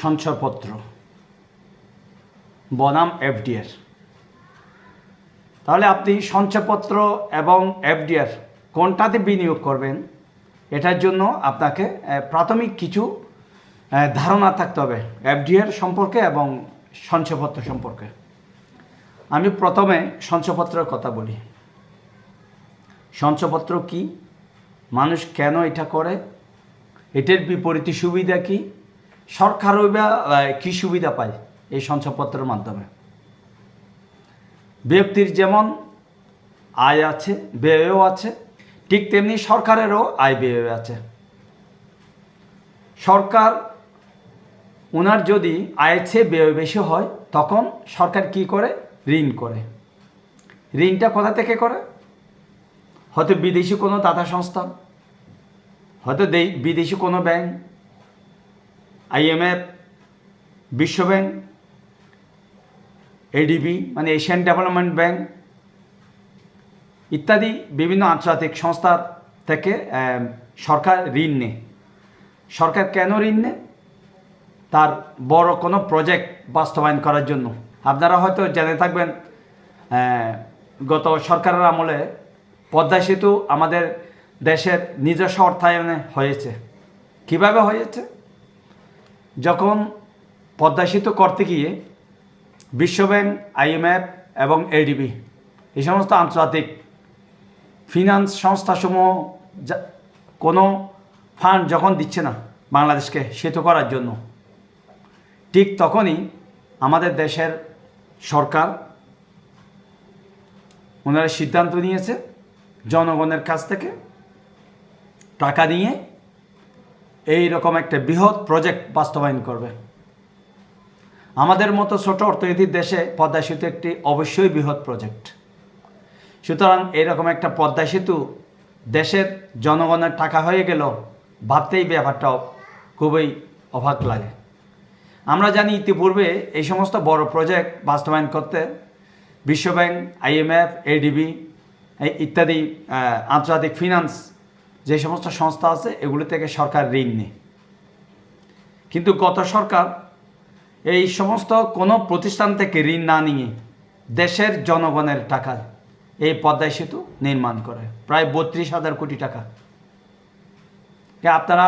সঞ্চয়পত্র বনাম এফডিআর তাহলে আপনি সঞ্চয়পত্র এবং এফডিআর কোনটাতে বিনিয়োগ করবেন? এটার জন্য আপনাকে প্রাথমিক কিছু ধারণা থাকতে হবে এফডিআর সম্পর্কে এবং সঞ্চয়পত্র সম্পর্কে। আমি প্রথমে সঞ্চয়পত্রের কথা বলি। সঞ্চয়পত্র কি? মানুষ কেন এটা করে? এটার বিপরীতে সুবিধা কি? সরকারও বা কী সুবিধা পায় এই সঞ্চয়পত্রের মাধ্যমে? ব্যক্তির যেমন আয় আছে, ব্যয়ও আছে, ঠিক তেমনি সরকারেরও আয়, ব্যয় আছে। সরকার ওনার যদি আয়ের চেয়ে ব্যয় বেশি হয়, তখন সরকার কি করে? ঋণ করে। ঋণটা কোথা থেকে করে? হয়তো বিদেশি কোনো দাতা সংস্থা, হয়তো বিদেশি কোনো ব্যাংক আইএমএফ বিশ্ব ব্যাংক এডিবি মানে এশিয়ান ডেভেলপমেন্ট ব্যাংক ইত্যাদি বিভিন্ন আন্তর্জাতিক সংস্থার থেকে সরকার ঋণ নেয়। সরকার কেন ঋণ নেয়? তার বড় কোনো প্রজেক্ট বাস্তবায়ন করার জন্য। আপনারা হয়তো জেনে থাকবেন গত সরকারের আমলে পদ্মা সেতু আমাদের দেশের নিজস্ব অর্থায়নে হয়েছে। কীভাবে হয়েছে? যখন পদ্মা সেতু করতে গিয়ে বিশ্বব্যাংক, আইএমএফ এবং এডিবি এই সমস্ত আন্তর্জাতিক ফিনান্স সংস্থাসমূহ কোনো ফান্ড যখন দিচ্ছে না বাংলাদেশকে সেতু করার জন্য, ঠিক তখনই আমাদের দেশের সরকার ওনারা সিদ্ধান্ত নিয়েছে জনগণের কাছ থেকে টাকা নিয়ে এই রকম একটা বৃহৎ প্রজেক্ট বাস্তবায়ন করবে। আমাদের মতো ছোট অর্থনীতির দেশে পদ্মা সেতু একটি অবশ্যই বৃহৎ প্রজেক্ট সুতরাং এরকম একটা পদ্মা সেতু দেশের জনগণের টাকা হয়ে গেল ভাবতেই ব্যাপারটা খুবই অবাক লাগে। আমরা জানি ইতিপূর্বে এই সমস্ত বড় প্রজেক্ট বাস্তবায়ন করতে বিশ্বব্যাংক আইএমএফ এডিবি ইত্যাদি আন্তর্জাতিক ফিনান্স যে সমস্ত সংস্থা আছে, এগুলো থেকে সরকার ঋণ নেয়। কিন্তু গত সরকার এই সমস্ত কোনো প্রতিষ্ঠান থেকে ঋণ না নিয়ে দেশের জনগণের টাকা এই পদ্মায় সেতু নির্মাণ করে, প্রায় বত্রিশ হাজার কোটি টাকা। আপনারা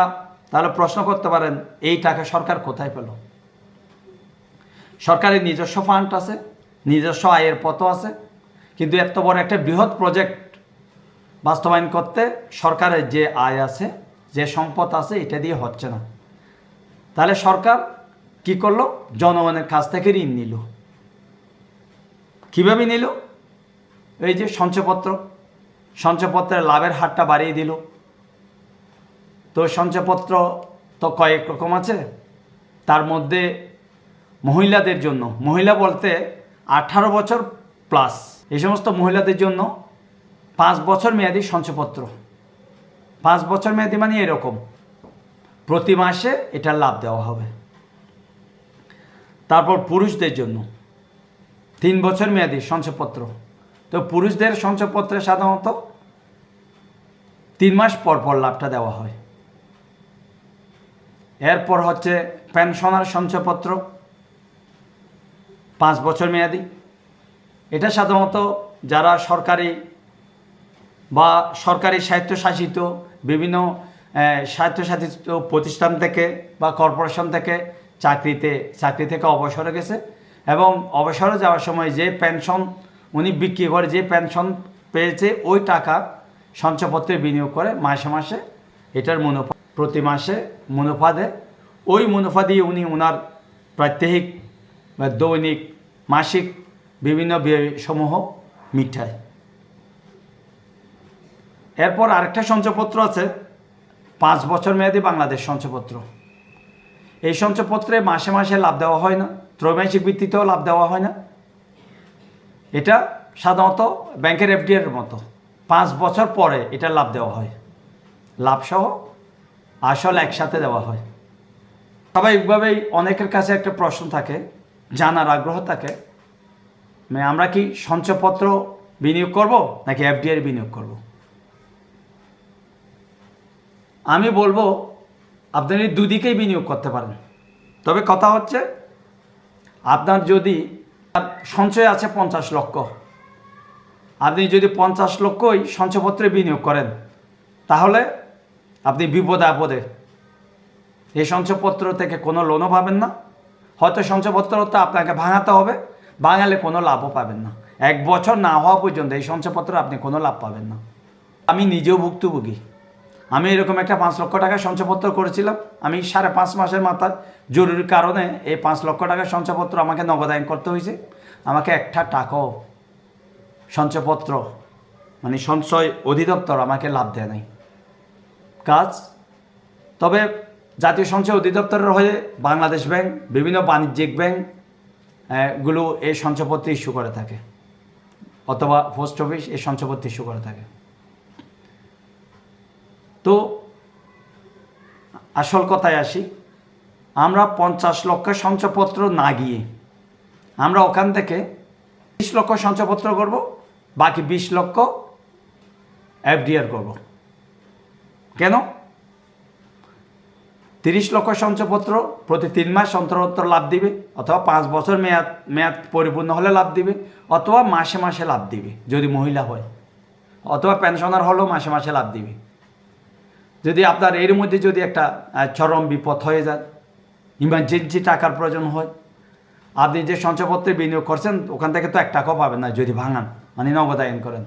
তাহলে প্রশ্ন করতে পারেন, এই টাকা সরকার কোথায় পেল? সরকারের নিজস্ব ফান্ড আছে, নিজস্ব আয়ের পথও আছে, কিন্তু এত বড় একটা বৃহৎ প্রজেক্ট বাস্তবায়ন করতে সরকারের যে আয় আছে, যে সম্পদ আছে, এটা দিয়ে হচ্ছে না। তাহলে সরকার কি করল? জনগণের কাছ থেকে ঋণ নিল। কীভাবে নিল? এই যে সঞ্চয়পত্র। সঞ্চয়পত্রের লাভের হারটা বাড়িয়ে দিল। তো সঞ্চয়পত্র তো কয়েক রকম আছে। তার মধ্যে মহিলাদের জন্য, মহিলা বলতে আঠারো বছর প্লাস এই সমস্ত মহিলাদের জন্য পাঁচ বছর মেয়াদি সঞ্চয়পত্র পাঁচ বছর মেয়াদি মানে এরকম। প্রতি মাসে এটার লাভ দেওয়া হবে। তারপর পুরুষদের জন্য। তিন বছর মেয়াদি সঞ্চয়পত্র তো পুরুষদের সঞ্চয়পত্রে সাধারণত তিন মাস পর পর লাভটা দেওয়া হয়। এরপর হচ্ছে পেনশনার সঞ্চয়পত্র পাঁচ বছর মেয়াদি। এটা সাধারণত যারা সরকারি বা সরকারি স্বায়ত্তশাসিত বিভিন্ন স্বায়ত্তশাসিত প্রতিষ্ঠান থেকে বা কর্পোরেশন থেকে চাকরিতে, চাকরি থেকে অবসরে গেছে এবং অবসরে যাওয়ার সময় যে পেনশন উনি বিক্রি করে, যে পেনশন পেয়েছে ওই টাকা সঞ্চয়পত্রে বিনিয়োগ করে মাসে মাসে এটার মুনাফা, প্রতি মাসে মুনাফা দেয়। ওই মুনাফা দিয়ে উনি ওনার প্রাত্যহিক বা দৈনিক, মাসিক বিভিন্ন ব্যয়সমূহ মিটায়। এরপর আরেকটা সঞ্চয়পত্র আছে, পাঁচ বছর মেয়াদি বাংলাদেশ সঞ্চয়পত্র এই সঞ্চয়পত্রে মাসে মাসে লাভ দেওয়া হয় না, ত্রৈমাসিক ভিত্তিতেও লাভ দেওয়া হয় না। এটা সাধারণত ব্যাংকের এফডিআর মতো, পাঁচ বছর পরে এটা লাভ দেওয়া হয়। লাভসহ আসল একসাথে দেওয়া হয়। স্বাভাবিকভাবেই অনেকের কাছে একটা প্রশ্ন থাকে, জানার আগ্রহ থাকে মানে আমরা কি সঞ্চয়পত্র বিনিয়োগ করব নাকি এফডিআর বিনিয়োগ করব? আমি বলব আপনি দুদিকেই বিনিয়োগ করতে পারেন। তবে কথা হচ্ছে, আপনার যদি সঞ্চয় আছে পঞ্চাশ লক্ষ, আপনি যদি পঞ্চাশ লক্ষই সঞ্চয়পত্রে বিনিয়োগ করেন, তাহলে আপনি বিপদে আপদে এই সঞ্চয়পত্র থেকে কোনো লোনও পাবেন না। হয়তো সঞ্চয়পত্রটা আপনাকে ভাঙাতে হবে, ভাঙালে কোনো লাভও পাবেন না। এক বছর না হওয়া পর্যন্ত এই সঞ্চয়পত্র আপনি কোনো লাভ পাবেন না। আমি নিজেও ভুক্তভোগী। আমি এরকম একটা পাঁচ লক্ষ টাকা সঞ্চয়পত্র করেছিলাম। আমি সাড়ে পাঁচ মাসের মাথায় জরুরি কারণে এই পাঁচ লক্ষ টাকার সঞ্চয়পত্র আমাকে নগদায়ন করতে হয়েছে। আমাকে একটা টাকাও সঞ্চয়পত্র মানে সঞ্চয় অধিদপ্তর আমাকে লাভ দেয় নাই। কাজ? তবে জাতীয় সঞ্চয় অধিদপ্তরের হয়ে বাংলাদেশ ব্যাংক, বিভিন্ন বাণিজ্যিক ব্যাংকগুলো এই সঞ্চয়পত্র ইস্যু করে থাকে। অথবা পোস্ট অফিস এই সঞ্চয়পত্র ইস্যু করে থাকে। তো আসল কথায় আসি, আমরা পঞ্চাশ লক্ষ সঞ্চয়পত্র না গিয়ে, আমরা ওখান থেকে বিশ লক্ষ সঞ্চয়পত্র করব, বাকি বিশ লক্ষ এফডিআর করব। কেন? তিরিশ লক্ষ সঞ্চয়পত্র প্রতি তিন মাস অন্তর লাভ দিবে, অথবা পাঁচ বছর মেয়াদ মেয়াদ পরিপূর্ণ হলে লাভ দিবে, অথবা মাসে মাসে লাভ দিবে, যদি মহিলা হয়, অথবা পেনশনার হলেও মাসে মাসে লাভ দিবে। যদি আপনার এর মধ্যে যদি একটা চরম বিপদ হয়ে যায় ইমার্জেন্সি টাকার প্রয়োজন হয়, আপনি যে সঞ্চয়পত্রে বিনিয়োগ করছেন, ওখান থেকে তো এক টাকাও পাবেন না, যদি ভাঙান মানে নগদায়ন করেন।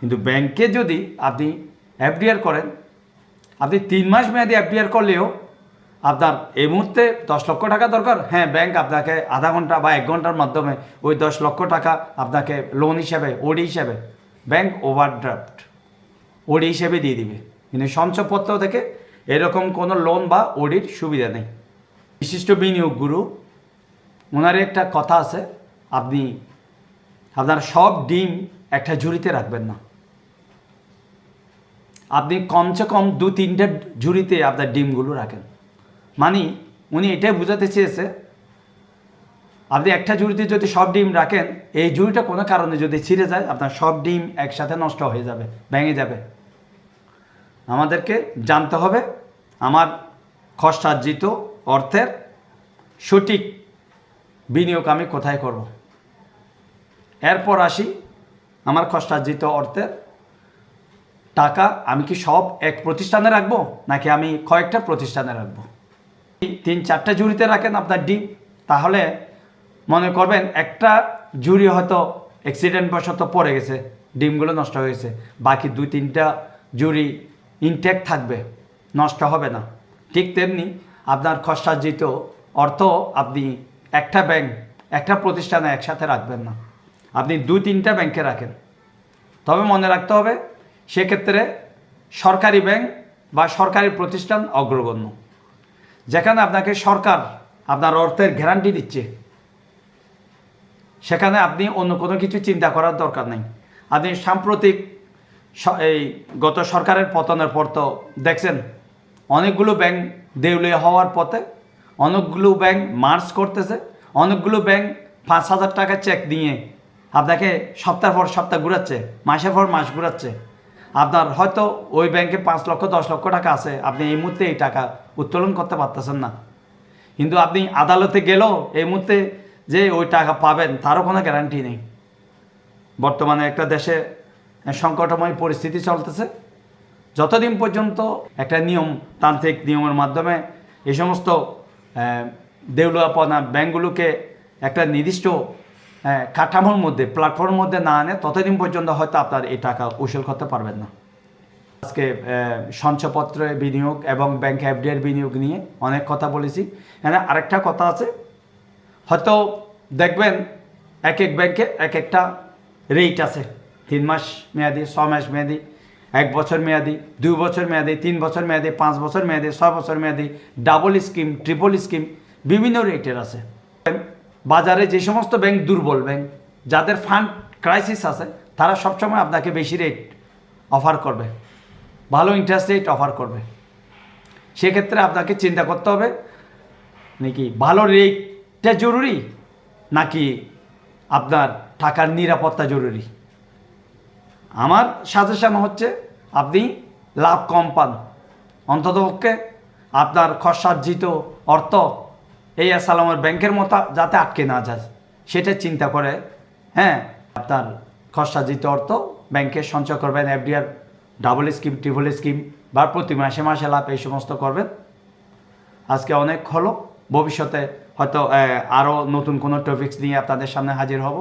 কিন্তু ব্যাংকে যদি আপনি এফডিআর করেন, আপনি তিন মাস মেয়াদি এফডিআর করলেও আপনার এই মুহূর্তে দশ লক্ষ টাকা দরকার। হ্যাঁ ব্যাংক আপনাকে আধা ঘণ্টা বা এক ঘণ্টার মাধ্যমে ওই দশ লক্ষ টাকা আপনাকে লোন হিসাবে ওডি হিসাবে, ব্যাংক ওভারড্রাফট ওডি হিসেবে দিয়ে দিবে। কিন্তু সঞ্চয়পত্র থেকে এরকম কোনো লোন বা ওডির সুবিধা নেই। বিশিষ্ট বিনিয়োগগুরু ওনার একটা কথা আছে, আপনি আপনার সব ডিম একটা ঝুড়িতে রাখবেন না। আপনি কমসে কম দু তিনটে ঝুড়িতে আপনার ডিমগুলো রাখেন। মানে উনি এটাই বোঝাতে চেয়েছে, আপনি একটা ঝুড়িতে যদি সব ডিম রাখেন, এই ঝুড়িটা কোনো কারণে যদি ছিঁড়ে যায়, আপনার সব ডিম একসাথে নষ্ট হয়ে যাবে, ভেঙে যাবে। আমাদেরকে জানতে হবে। আমার খরচার্জিত অর্থের সঠিক বিনিয়োগ আমি কোথায় করব। এরপর আসি আমার খরচার্জিত অর্থের টাকা আমি কি সব এক প্রতিষ্ঠানে রাখব, নাকি আমি কয়েকটা প্রতিষ্ঠানে রাখব? তিন চারটা জুড়িতে রাখেন আপনার ডিম, তাহলে মনে করবেন একটা জুড়ি হয়তো অ্যাক্সিডেন্ট বশত পড়ে গেছে, ডিমগুলো নষ্ট হয়ে গেছে। বাকি দুই তিনটা ঝুড়ি ইনটেক থাকবে, নষ্ট হবে না। ঠিক তেমনি আপনার খরচার্জিত অর্থ আপনি একটা ব্যাংক একটা প্রতিষ্ঠানে একসাথে রাখবেন না। আপনি দুই, তিনটা ব্যাংকে রাখেন। তবে মনে রাখতে হবে, সেক্ষেত্রে সরকারি ব্যাংক বা সরকারি প্রতিষ্ঠান অগ্রগণ্য। যেখানে আপনাকে সরকার আপনার অর্থের গ্যারান্টি দিচ্ছে, সেখানে আপনি অন্য কোনো কিছু চিন্তা করার দরকার নেই। আপনি সাম্প্রতিক এই গত সরকারের পতনের পর তো দেখছেন, অনেকগুলো ব্যাংক দেউলিয়া হওয়ার পথে অনেকগুলো ব্যাংক মার্চ করতেছে, অনেকগুলো ব্যাংক পাঁচ হাজার টাকা চেক দিয়ে আপনাকে সপ্তাহ পর সপ্তাহ ঘুরাচ্ছে, মাসের পর মাস ঘুরাচ্ছে। আপনার হয়তো ওই ব্যাংকে পাঁচ লক্ষ, দশ লক্ষ টাকা আছে, আপনি এই মুহূর্তে এই টাকা উত্তোলন করতে পারতেছেন না। কিন্তু আপনি আদালতে গেলেও এই মুহূর্তে যে ওই টাকা পাবেন, তারও কোনো গ্যারান্টি নেই। বর্তমানে একটা দেশে সংকটময় পরিস্থিতি চলতেছে। যতদিন পর্যন্ত একটা নিয়ম তান্ত্রিক নিয়মের মাধ্যমে এই সমস্ত আহ, দেউলিয়াপনা ব্যাংকগুলোকে একটা নির্দিষ্ট কাঠামোর মধ্যে প্ল্যাটফর্মের মধ্যে না আনে ততদিন পর্যন্ত হয়তো আপনার এই টাকা উসুল করতে পারবেন না। আজকে সঞ্চয়পত্রে বিনিয়োগ এবং ব্যাংক এফডিআর বিনিয়োগ নিয়ে অনেক কথা বলেছি। এখানে আরেকটা কথা আছে। হয়তো দেখবেন এক এক ব্যাংকে এক একটা রেট আছে। তিন মাস মেয়াদি, ছ মাস মেয়াদি, এক বছর মেয়াদি, দুই বছর মেয়াদি, তিন বছর মেয়াদি, পাঁচ বছর মেয়াদি ছয় বছর মেয়াদি ডাবল স্কিম ট্রিপল স্কিম বিভিন্ন রেটের আছে। বাজারে যে সমস্ত ব্যাংক দুর্বল ব্যাংক যাদের ফান্ড ক্রাইসিস আছে, তারা সবসময় আপনাকে বেশি রেট অফার করবে। ভালো ইন্টারেস্ট রেট অফার করবে। সেক্ষেত্রে আপনাকে চিন্তা করতে হবে, নাকি ভালো রেটটা জরুরি, নাকি আপনার টাকার নিরাপত্তা জরুরি? আমার সাজেশন হচ্ছে আপনি লাভ কম পান। অন্ততপক্ষে আপনার খরচার্জিত অর্থ এই সালামের ব্যাংকের মতো যাতে আটকে না যায়, সেটা চিন্তা করে হ্যাঁ আপনার খরচাজিত অর্থ ব্যাংকে সঞ্চয় করবেন, FDR double scheme triple scheme বা প্রতি মাসে মাসে লাভ, এই সমস্ত করবেন। আজকে অনেক হলো, ভবিষ্যতে হয়তো আরও নতুন কোনো টপিক্স নিয়ে আপনাদের সামনে হাজির হব।